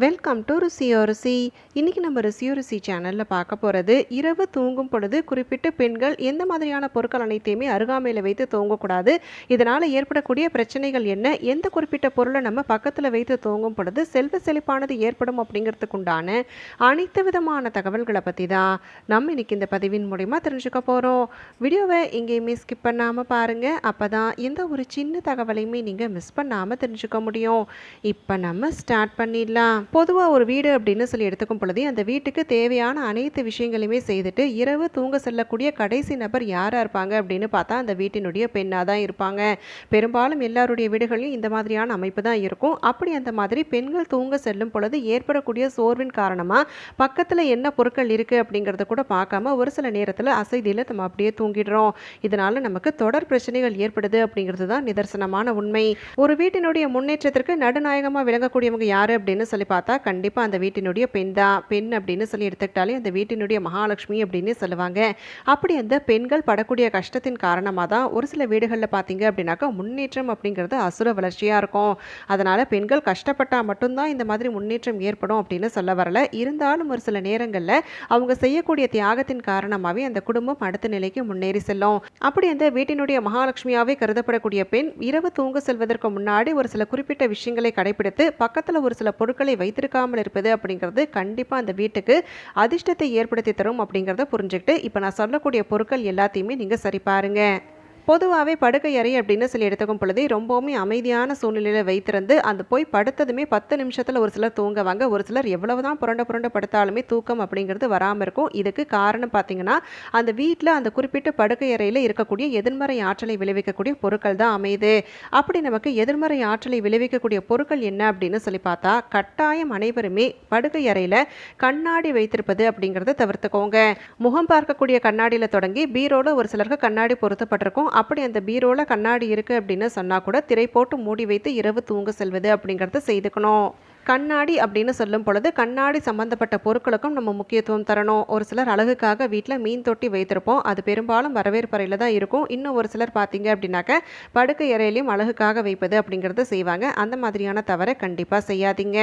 Welcome to ருசியோ ருசி இன்றைக்கி நம்ம ருசியோ ருசி சேனலில் பார்க்க போகிறது இரவு தூங்கும் பொழுது குறிப்பிட்ட பெண்கள் எந்த மாதிரியான பொருட்கள் அனைத்தையுமே அருகாமையில் வைத்து தூங்கக்கூடாது. இதனால் ஏற்படக்கூடிய பிரச்சனைகள் என்ன? எந்த குறிப்பிட்ட பொருளை நம்ம பக்கத்தில் வைத்து தூங்கும் பொழுது செல்வ செழிப்பானது ஏற்படும் அப்படிங்கிறதுக்கு உண்டான அனைத்து விதமான தகவல்களை பற்றி தான் நம்ம இன்றைக்கி இந்த பதிவின் மூலிமா தெரிஞ்சுக்க போகிறோம் வீடியோவை எங்கேயுமே ஸ்கிப் பண்ணாமல் பாருங்கள் அப்போ தான் எந்த ஒரு சின்ன தகவலையுமே நீங்கள் மிஸ் பண்ணாமல் தெரிஞ்சுக்க முடியும். இப்போ நம்ம ஸ்டார்ட் பண்ணிடலாம். பொதுவாக ஒரு வீடு அப்படின்னு சொல்லி எடுத்துக்கும் பொழுதே அந்த வீட்டுக்கு தேவையான அனைத்து விஷயங்களையுமே செய்துட்டு இரவு தூங்க செல்லக்கூடிய கடைசி நபர் யாராக இருப்பாங்க அப்படின்னு பார்த்தா அந்த வீட்டினுடைய பெண்ணாக தான் இருப்பாங்க. பெரும்பாலும் எல்லாருடைய வீடுகளிலும் இந்த மாதிரியான அமைப்பு தான் இருக்கும். அப்படி அந்த மாதிரி பெண்கள் தூங்க செல்லும் பொழுது ஏற்படக்கூடிய சோர்வின் காரணமாக பக்கத்தில் என்ன பொருட்கள் இருக்குது அப்படிங்கிறத கூட பார்க்காம ஒரு சில நேரத்தில் அசைதியில் நம்ம அப்படியே தூங்கிடுறோம். இதனால் நமக்கு தொடர் பிரச்சனைகள் ஏற்படுது அப்படிங்கிறது தான் நிதர்சனமான உண்மை. ஒரு வீட்டினுடைய முன்னேற்றத்திற்கு நடுநாயகமாக விளங்கக்கூடியவங்க யார் அப்படின்னு சொல்லி பார்த்தா கண்டிப்பாக அந்த வீட்டினுடைய பெண் தான் பெண் அப்படின்னு சொல்லி எடுத்துக்கிட்டாலே அந்த வீட்டினுடைய மகாலட்சுமி அப்படின்னு சொல்லுவாங்க. அப்படி அந்த பெண்கள் படக்கூடிய கஷ்டத்தின் காரணமாக தான் ஒரு சில வீடுகளில் பார்த்தீங்க அப்படின்னாக்கா முன்னேற்றம் அப்படிங்கிறது அசுர வளர்ச்சியாக இருக்கும். அதனால் பெண்கள் கஷ்டப்பட்டால் மட்டும்தான் இந்த மாதிரி முன்னேற்றம் ஏற்படும் அப்படின்னு சொல்ல வரல. இருந்தாலும் ஒரு சில நேரங்களில் அவங்க செய்யக்கூடிய தியாகத்தின் காரணமாகவே அந்த குடும்பம் அடுத்த நிலைக்கு முன்னேறி செல்லும். அப்படி அந்த வீட்டினுடைய மகாலட்சுமியாகவே கருதப்படக்கூடிய பெண் இரவு தூங்க செல்வதற்கு முன்னாடி ஒரு சில குறிப்பிட்ட விஷயங்களை கடைபிடித்து பக்கத்தில் ஒரு சில பொருட்களை வைத்திருக்காமல் இருப்பது அப்படிங்கிறது கண்டிப்பாக அந்த வீட்டுக்கு அதிர்ஷ்டத்தை ஏற்படுத்தி தரும் அப்படிங்கிறத புரிஞ்சுக்கிட்டு இப்போ நான் சொல்லக்கூடிய பொருட்கள் எல்லாத்தையுமே நீங்கள் சரி பாருங்க. பொதுவாகவே படுக்கை அறை அப்படின்னு சொல்லி எடுத்துக்கும் பொழுதே ரொம்பவுமே அமைதியான சூழ்நிலையில் வைத்திருந்து அந்த போய் படுத்ததுமே பத்து நிமிஷத்தில் ஒரு சிலர் தூங்குவாங்க. ஒரு சிலர் எவ்வளவு தான் புரண்ட புரண்ட படுத்தாலுமே தூக்கம் அப்படிங்கிறது வராமல் இருக்கும். இதுக்கு காரணம் பார்த்தீங்கன்னா அந்த வீட்டில் அந்த குறிப்பிட்ட படுக்கை அறையில் இருக்கக்கூடிய எதிர்மறை ஆற்றலை விளைவிக்கக்கூடிய பொருட்கள் தான் அமையுது. அப்படி நமக்கு எதிர்மறை ஆற்றலை விளைவிக்கக்கூடிய பொருட்கள் என்ன அப்படின்னு சொல்லி பார்த்தா கட்டாயம் அனைவருமே படுக்கை அறையில் கண்ணாடி வைத்திருப்பது அப்படிங்கிறத தவிர்த்துக்கோங்க. முகம் பார்க்கக்கூடிய கண்ணாடியில் தொடங்கி பீரோட ஒரு சிலருக்கு கண்ணாடி பொருத்தப்பட்டிருக்கும். அப்படி அந்த பீரோவில் கண்ணாடி இருக்குது அப்படின்னு சொன்னால் கூட திரை போட்டு மூடி வைத்து இரவு தூங்க செல்வது அப்படிங்கிறத செய்துக்கணும். கண்ணாடி அப்படின்னு சொல்லும் பொழுது கண்ணாடி சம்பந்தப்பட்ட பொருட்களுக்கும் நம்ம முக்கியத்துவம் தரணும். ஒரு சிலர் அழகுக்காக வீட்டில் மீன் தொட்டி வைத்திருப்போம். அது பெரும்பாலும் வரவேற்பறையில் தான் இருக்கும். இன்னும் ஒரு சிலர் பார்த்தீங்க அப்படின்னாக்க படுக்கை அறையிலையும் அழகுக்காக வைப்பது அப்படிங்கிறத செய்வாங்க. அந்த மாதிரியான தவறை கண்டிப்பாக செய்யாதீங்க.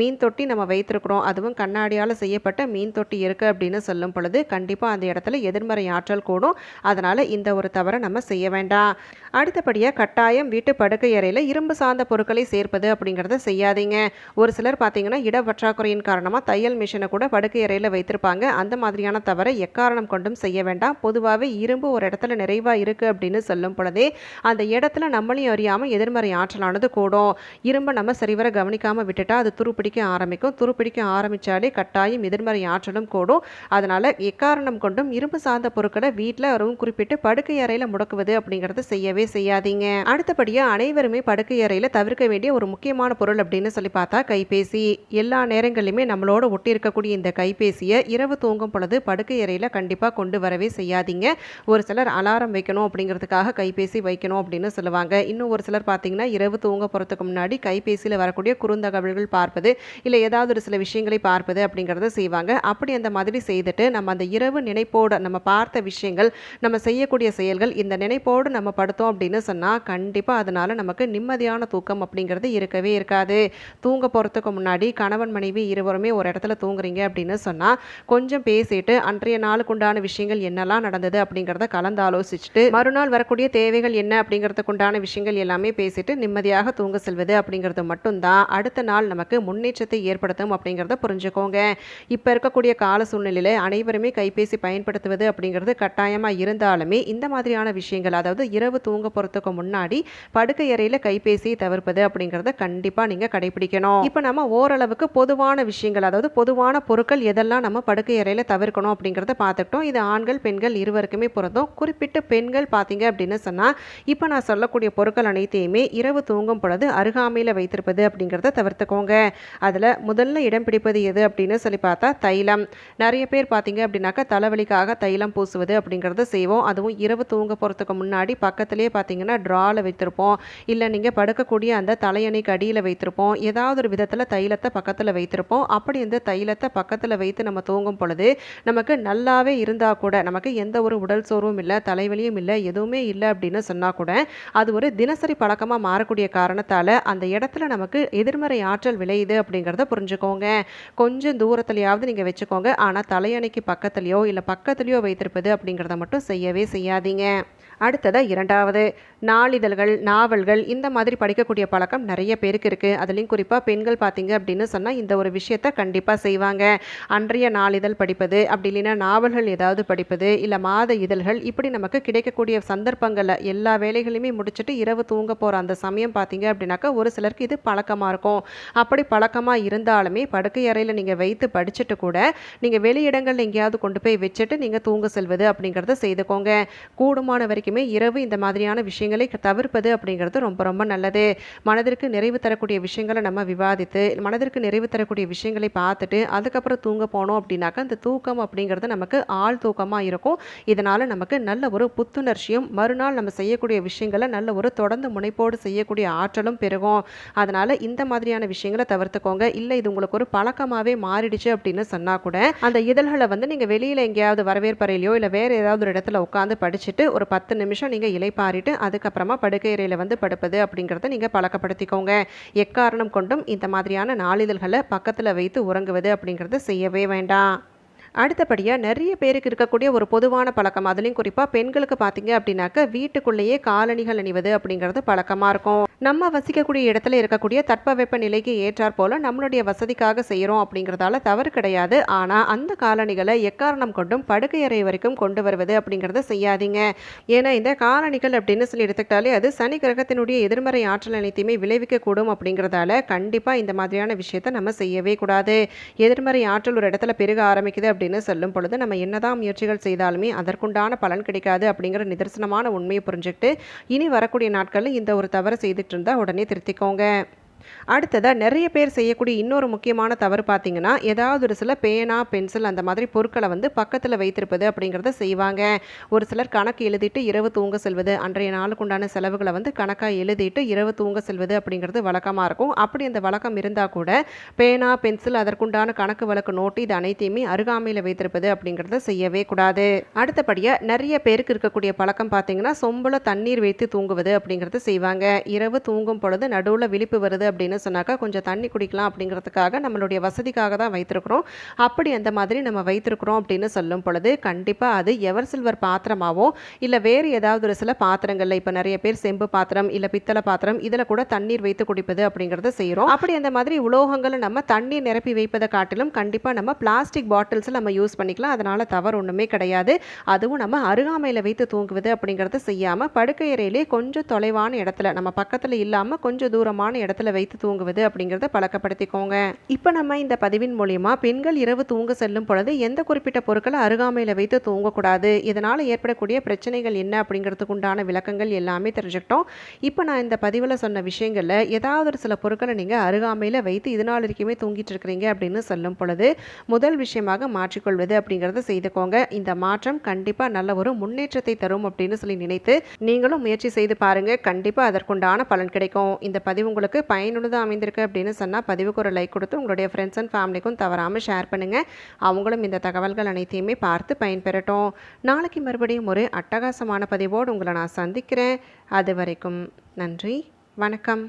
மீன் தொட்டி நம்ம வைத்திருக்கிறோம். அதுவும் கண்ணாடியால் செய்யப்பட்ட மீன் தொட்டி இருக்குது அப்படின்னு சொல்லும் பொழுது கண்டிப்பாக அந்த இடத்துல எதிர்மறை ஆற்றல் கூடும். அதனால் இந்த ஒரு தவறை நம்ம செய்ய வேண்டாம். அடுத்தபடியாக கட்டாயம் வீட்டு படுக்கை அறையில் இரும்பு சார்ந்த பொருட்களை சேர்ப்பது அப்படிங்கிறத செய்யாதீங்க. ஒரு சிலர் பார்த்தீங்கன்னா இட பற்றாக்குறையின் காரணமாக தையல் மிஷினை கூட படுக்கை அறையில் வைத்திருப்பாங்க. அந்த மாதிரியான தவறை எக்காரணம் கொண்டும் செய்ய வேண்டாம். பொதுவாகவே இரும்பு ஒரு இடத்துல நிறைவாக இருக்குது அப்படின்னு சொல்லும் பொழுதே அந்த இடத்துல நம்மளையும் அறியாமல் எதிர்மறை ஆற்றலானது கூடும். இரும்பை நம்ம சரிவர கவனிக்காமல் விட்டுட்டால் அது துருப்பிடிக்க ஆரம்பிக்கும். துருப்பிடிக்க ஆரம்பித்தாலே கட்டாயம் எதிர்மறை ஆற்றலும் கூடும். அதனால் எக்காரணம் கொண்டும் இரும்பு சார்ந்த பொருட்களை வீட்டில் வரும் குறிப்பிட்டு படுக்கை அறையில் முடக்குவது அப்படிங்கிறத செய்யவே செய்யாதீங்க. அடுத்தபடியாக அனைவருமே படுக்கை அறையில் தவிர்க்க வேண்டிய ஒரு முக்கியமான பொருள் அப்படின்னு சொல்லி பார்த்தா கைபேசி எல்லா நேரங்களிலுமே நம்மளோட ஒட்டி இருக்கக்கூடிய இந்த கைபேசியை இரவு தூங்கும் பொழுது படுக்கை அறையில் கண்டிப்பாக கொண்டு வரவே செய்யாதீங்க. ஒரு சிலர் அலாரம் வைக்கணும் அப்படிங்கிறதுக்காக கைபேசி வைக்கணும் அப்படின்னு சொல்லுவாங்க. இன்னும் ஒரு சிலர் பார்த்தீங்கன்னா இரவு தூங்க போகிறதுக்கு முன்னாடி கைபேசியில் வரக்கூடிய குறுந்தகவல்கள் பார்ப்பது இல்லை ஏதாவது ஒரு சில விஷயங்களை பார்ப்பது அப்படிங்கிறத செய்வாங்க. அப்படி அந்த மாதிரி செய்துட்டு நம்ம அந்த இரவு நினைப்போடு நம்ம பார்த்த விஷயங்கள் நம்ம செய்யக்கூடிய செயல்கள் இந்த நினைப்போடு நம்ம படுத்தோம் அப்படின்னு சொன்னால் கண்டிப்பாக அதனால் நமக்கு நிம்மதியான தூக்கம் அப்படிங்கிறது இருக்கவே இருக்காது. தூங்க போகிறதுக்கு முன்னாடி கணவன் மனைவி இருவருமே ஒரு இடத்துல தூங்குறீங்க அப்படின்னு சொன்னால் கொஞ்சம் பேசிட்டு அன்றைய நாளுக்கு உண்டான விஷயங்கள் என்னெல்லாம் நடந்தது அப்படிங்கிறத கலந்து ஆலோசிச்சுட்டு மறுநாள் வரக்கூடிய தேவைகள் என்ன அப்படிங்கிறதுக்கு உண்டான விஷயங்கள் எல்லாமே பேசிட்டு நிம்மதியாக தூங்க செல்வது அப்படிங்கிறது மட்டும்தான். அடுத்த நாள் நமக்கு முன்னேற்றத்தை ஏற்படுத்தும் அப்படிங்கிறத புரிஞ்சுக்கோங்க. இப்போ இருக்கக்கூடிய கால சூழ்நிலையில் அனைவருமே கைபேசி பயன்படுத்துவது அப்படிங்கிறது கட்டாயமாக இருந்தாலுமே இந்த மாதிரியான விஷயங்கள் அதாவது இரவு தூங்க போகிறதுக்கு முன்னாடி படுக்கை அறையில் கைபேசியை தவிர்ப்பது அப்படிங்கிறத கண்டிப்பாக நீங்கள் கடைபிடிக்கணும். இப்போ நம்ம ஓரளவுக்கு பொதுவான விஷயங்கள் அதாவது பொதுவான பொருட்கள் எதெல்லாம் நம்ம படுக்கை அறையில் தவிர்க்கணும் அப்படிங்கிறத பார்த்துக்கிட்டோம். இது ஆண்கள் பெண்கள் இருவருக்குமே பொருந்தும். குறிப்பிட்ட பெண்கள் பார்த்தீங்க அப்படின்னு சொன்னால் இப்போ நான் சொல்லக்கூடிய பொருட்கள் அனைத்தையுமே இரவு தூங்கும் பொழுது அருகாமையில் வைத்திருப்பது அப்படிங்கிறத தவிர்த்துக்கோங்க. அதில் முதல்ல இடம் பிடிப்பது எது அப்படின்னு சொல்லி பார்த்தா தைலம். நிறைய பேர் பார்த்தீங்க அப்படின்னாக்கா தலைவலிக்காக தைலம் பூசுவது அப்படிங்கிறத செய்வோம். அதுவும் இரவு தூங்க போகிறதுக்கு முன்னாடி பக்கத்துலேயே பார்த்தீங்கன்னா ட்ராவில் வைத்திருப்போம். இல்லை நீங்கள் படுக்கக்கூடிய அந்த தலையணைக்கு அடியில் வைத்திருப்போம். ஏதாவது ஒரு வித விதத்தில் தைலத்தை பக்கத்தில் வைத்திருப்போம். அப்படி இந்த தைலத்தை பக்கத்தில் வைத்து நம்ம தூங்கும் பொழுது நமக்கு நல்லாவே இருந்தால் கூட நமக்கு எந்த ஒரு உடல் சோர்வும் இல்லை தலைவலியும் இல்லை எதுவுமே இல்லை அப்படின்னு சொன்னால் கூட அது ஒரு தினசரி பழக்கமாக மாறக்கூடிய காரணத்தால் அந்த இடத்துல நமக்கு எதிர்மறை ஆற்றல் விளையுது அப்படிங்கிறத புரிஞ்சுக்கோங்க. கொஞ்சம் தூரத்துலையாவது நீங்கள் வச்சுக்கோங்க. ஆனால் தலையணைக்கு பக்கத்துலையோ இல்லை பக்கத்துலையோ வைத்திருப்பது அப்படிங்கிறத மட்டும் செய்யவே செய்யாதீங்க. அடுத்ததாக இரண்டாவது. நாளிதழ்கள் நாவல்கள் இந்த மாதிரி படிக்கக்கூடிய பழக்கம் நிறைய பேருக்கு இருக்குது அதுலேயும் குறிப்பாக பெண்கள் பார்த்தீங்க அப்படின்னு சொன்னால் இந்த ஒரு விஷயத்த கண்டிப்பாக செய்வாங்க. அன்றைய நாளிதழ் படிப்பது அப்படி இல்லைன்னா நாவல்கள் ஏதாவது படிப்பது இல்லை மாத இதழ்கள் இப்படி நமக்கு கிடைக்கக்கூடிய சந்தர்ப்பங்களில் எல்லா வேலைகளையுமே முடிச்சுட்டு இரவு தூங்க போகிற அந்த சமயம் பார்த்தீங்க அப்படின்னாக்கா ஒரு சிலருக்கு இது பழக்கமாக இருக்கும். அப்படி பழக்கமாக இருந்தாலுமே படுக்கை அறையில் நீங்கள் வைத்து படிச்சுட்டு கூட நீங்கள் வெளியிடங்கள் எங்கேயாவது கொண்டு போய் வச்சுட்டு நீங்கள் தூங்க செல்வது அப்படிங்கிறத செய்துக்கோங்க. கூடுமான வரைக்கும் இரவு இந்த மாதிரியான விஷயங்களை தவிர்ப்பது அப்படிங்கிறது ரொம்ப ரொம்ப நல்லது. மனதிற்கு நிறைவு தரக்கூடிய விஷயங்களை நம்ம விவாதித்து மனதிற்கு நிறைவு தரக்கூடிய விஷயங்களை பார்த்துட்டு அதுக்கப்புறம் தூங்க போனோம் அப்படின்னாக்கா அந்த தூக்கம் அப்படிங்கிறது நமக்கு ஆள் தூக்கமாக இருக்கும். இதனால் நமக்கு நல்ல ஒரு புத்துணர்ச்சியும் மறுநாள் நம்ம செய்யக்கூடிய விஷயங்களை நல்ல ஒரு தொடர்ந்து முனைப்போடு செய்யக்கூடிய ஆற்றலும் பெருகும். அதனால் இந்த மாதிரியான விஷயங்களை தவிர்த்துக்கோங்க. இல்லை இது உங்களுக்கு ஒரு பழக்கமாகவே மாறிடுச்சு அப்படின்னு சொன்னால் கூட அந்த இதழ்களை வந்து நீங்கள் வெளியில் எங்கேயாவது வரவேற்பறையிலையோ இல்லை வேறு ஏதாவது ஒரு இடத்துல உட்காந்து படிச்சுட்டு ஒரு பத்து நிமிஷம் நீங்கள் இலைப்பாரிட்டு அதுக்கப்புறமா படுக்கையறையில் வந்து படுப்பது அப்படிங்கிறத நீங்கள் பழக்கப்படுத்திக்கோங்க. எக்காரணம் கொண்டும் இந்த மாதிரியான நாளிதழ்களை பக்கத்தில் வைத்து உறங்குவது அப்படிங்கிறத செய்யவே வேண்டாம். அடுத்தபடியாக நிறைய பேருக்கு இருக்கக்கூடிய ஒரு பொதுவான பழக்கம். அதுலேயும் குறிப்பாக பெண்களுக்கு பார்த்தீங்க அப்படின்னாக்க வீட்டுக்குள்ளேயே காலணிகள் அணிவது அப்படிங்கிறது பழக்கமாக இருக்கும். நம்ம வசிக்கக்கூடிய இடத்துல இருக்கக்கூடிய தட்பவெப்ப நிலைக்கு ஏற்றாற் போல் நம்மளுடைய வசதிக்காக செய்கிறோம் அப்படிங்கிறதால தவறு கிடையாது. ஆனால் அந்த காலணிகளை எக்காரணம் கொண்டும் படுக்கை அறை வரைக்கும் கொண்டு வருவது அப்படிங்கிறத செய்யாதீங்க. ஏன்னா இந்த காலணிகள் அப்படின்னு சொல்லி எடுத்துக்கிட்டாலே அது சனி கிரகத்தினுடைய எதிர்மறை ஆற்றல் அனைத்தையுமே விளைவிக்கக்கூடும் அப்படிங்கிறதால கண்டிப்பாக இந்த மாதிரியான விஷயத்தை நம்ம செய்யவே கூடாது. எதிர்மறை ஆற்றல் ஒரு இடத்துல பெருக ஆரம்பிக்குது அப்படின்னு சொல்லும் பொழுது நம்ம என்னதான் முயற்சிகள் செய்தாலுமே அதற்குண்டான பலன் கிடைக்காது அப்படிங்கிற நிதர்சனமான உண்மையை புரிஞ்சுக்கிட்டு இனி வரக்கூடிய நாட்களில் இந்த ஒரு தவறு செய்துட்டு இருந்தால் உடனே திருத்திக்கோங்க. அடுத்ததாக நிறைய பேர் செய்யக்கூடிய இன்னொரு முக்கியமான தவறு பார்த்தீங்கன்னா ஏதாவது ஒரு சில பேனா பென்சில் அந்த மாதிரி பொருட்களை வந்து பக்கத்தில் வைத்திருப்பது அப்படிங்கிறத செய்வாங்க. ஒரு சிலர் கணக்கு எழுதிட்டு இரவு தூங்க செல்வது அன்றைய நாளுக்குண்டான செலவுகளை வந்து கணக்காக எழுதிட்டு இரவு தூங்க செல்வது அப்படிங்கிறது வழக்கமாக இருக்கும். அப்படி அந்த வழக்கம் இருந்தால் கூட பேனா பென்சில் அதற்குண்டான கணக்கு வழக்கு நோட்டு இது அனைத்தையுமே அருகாமையில் வைத்திருப்பது அப்படிங்கிறத செய்யவே கூடாது. அடுத்தபடியாக நிறைய பேருக்கு இருக்கக்கூடிய பழக்கம் பார்த்தீங்கன்னா சொம்புல தண்ணீர் வைத்து தூங்குவது அப்படிங்கிறது செய்வாங்க. இரவு தூங்கும் பொழுது நடுவில் விழிப்பு வருது அப்படின்னு சொன்னாக்கா கொஞ்சம் தண்ணி குடிக்கலாம் அப்படிங்கிறதுக்காக நம்மளுடைய வசதிக்காக தான் வைத்திருக்கிறோம். அப்படி அந்த மாதிரி நம்ம வைத்திருக்கிறோம் அப்படின்னு சொல்லும் பொழுது கண்டிப்பாக அது எவர் சில்வர் பாத்திரமாவோ இல்லை வேறு ஏதாவது ஒரு சில பாத்திரங்களில் இப்போ நிறைய பேர் செம்பு பாத்திரம் இல்லை பித்தளை பாத்திரம் இதில் கூட தண்ணீர் வைத்து குடிப்பது அப்படிங்கிறத செய்கிறோம் அப்படி அந்த மாதிரி உலோகங்களை நம்ம தண்ணீர் நிரப்பி வைப்பதை காட்டிலும் கண்டிப்பாக நம்ம பிளாஸ்டிக் பாட்டில்ஸில் நம்ம யூஸ் பண்ணிக்கலாம். அதனால் தவறு ஒன்றுமே கிடையாது. அதுவும் நம்ம அருகாமையில் வைத்து தூங்குவது அப்படிங்கிறத செய்யாமல் படுக்கையறையிலே கொஞ்சம் தொலைவான இடத்துல நம்ம பக்கத்தில் இல்லாமல் கொஞ்சம் தூரமான இடத்துல வைத்து தூங்குவது அப்படிங்கிறத பழக்கப்படுத்திக்கோங்க. இப்போ நம்ம இந்த பதிவின் மூலியமா பெண்கள் இரவு தூங்க செல்லும் பொழுது எந்த குறிப்பிட்ட பொருட்களை அருகாமையில் வைத்து தூங்கக்கூடாது இதனால் ஏற்படக்கூடிய பிரச்சனைகள் என்ன அப்படிங்கிறதுக்கு உண்டான விளக்கங்கள் எல்லாமே தெரிஞ்சுக்கிட்டோம். இப்போ நான் இந்த பதிவில் சொன்ன விஷயங்களில் ஏதாவது ஒரு சில பொருட்களை நீங்கள் அருகாமையில் வைத்து இது நாள் வரைக்குமே தூங்கிட்டு இருக்கிறீங்க அப்படின்னு சொல்லும் பொழுது முதல் விஷயமாக மாற்றிக்கொள்வது அப்படிங்கிறத செய்துக்கோங்க. இந்த மாற்றம் கண்டிப்பாக நல்ல ஒரு முன்னேற்றத்தை தரும் அப்படின்னு சொல்லி நினைத்து நீங்களும் முயற்சி செய்து பாருங்க. கண்டிப்பாக அதற்குண்டான பலன் கிடைக்கும். இந்த பதிவு உங்களுக்கு பயனுள்ளதாக அமைந்திருக்கு அப்படின்னு சொன்னால் பதிவுக்கு ஒரு லைக் கொடுத்து உங்களுடைய ஃப்ரெண்ட்ஸ் அண்ட் ஃபேமிலிக்கும் தவறாமல் ஷேர் பண்ணுங்கள் அவங்களும் இந்த தகவல்கள் அனைத்தையுமே பார்த்து பயன்பெறட்டும். நாளைக்கு மறுபடியும் ஒரு அட்டகாசமான பதிவோடு உங்களை நான் சந்திக்கிறேன். அது வரைக்கும் நன்றி. வணக்கம்.